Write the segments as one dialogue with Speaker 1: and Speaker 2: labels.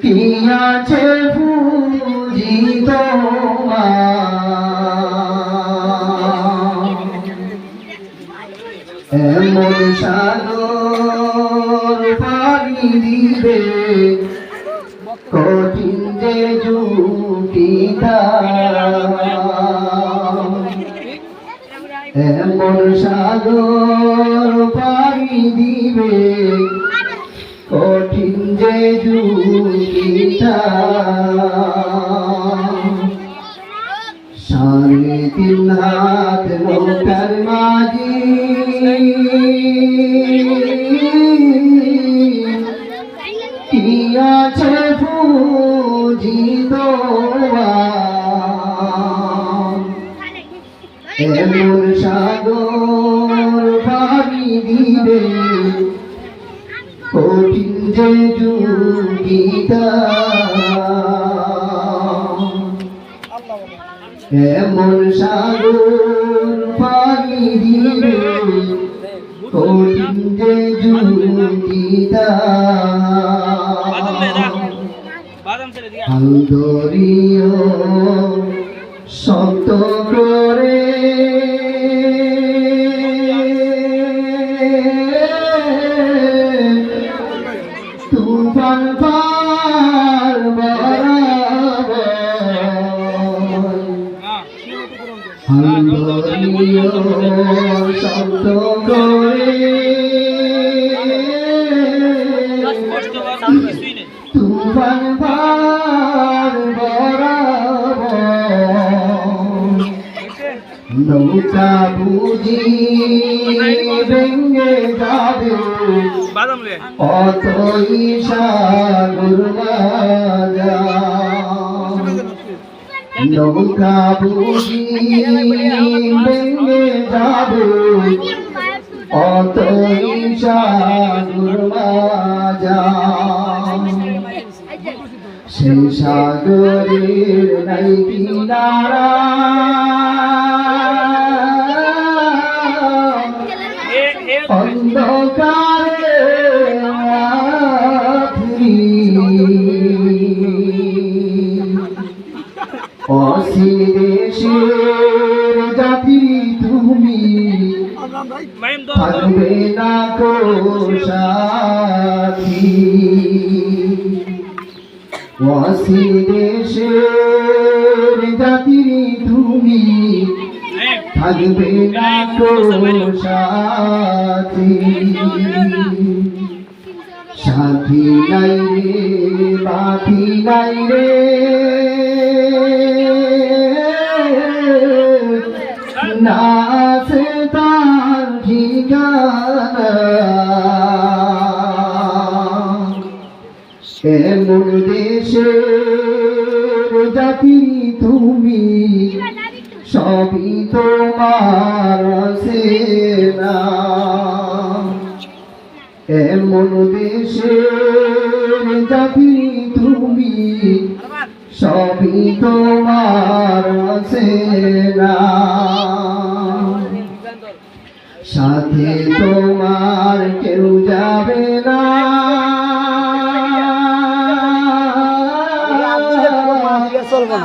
Speaker 1: কি আছে বুঝি এমন সাগর পাড়ি দিবে কঠিন যে জুটিটা এমন সাগর পাড়ি দিবে। কঠিন যে যুগিতা কঠিন যে যুগিতা এমন সাগর পাড়ি দিবে কঠিন যে যুগিতা আন্দরিয় শব্দ করে তুফান পার বরাবর
Speaker 2: হ্যাঁ
Speaker 1: শব্দ করে তুফান নৌকা বুঝি ভেঙে যাবে
Speaker 2: বাদাম লে
Speaker 1: অত ঈশানুর মাজা নৌকা বুঝি ভেঙে যাবে অত ঈশানুর মাজা সে সাগরের নাই কিনারা থাকবে না কো সাথী অসিদেশের জাতি তুমি
Speaker 2: হ্যাঁ
Speaker 1: থাকবে না কো সাথী সাথী নাই রে বাথি নাই রে এমন দেশের জাতি তুমি? সবই তোমার সেনা এমন দেশের জাতি তুমি? সবই তোমার সেনা সাথে তোমার কেউ যাবে না।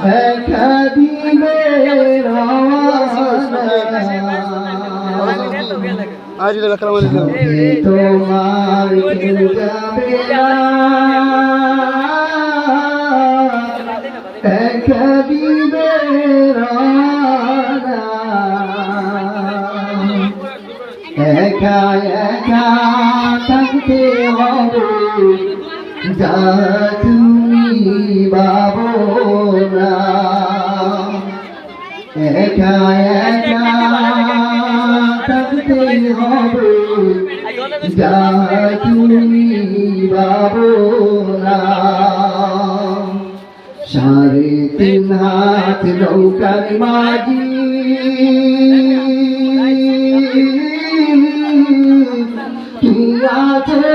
Speaker 1: দেখা দিবে রওনা। সাথে তোমার দেখা একা একা থাকতে হবে যা তুমি বাবো না সাড়ে তিন হাত নৌকার মাঝি তুমি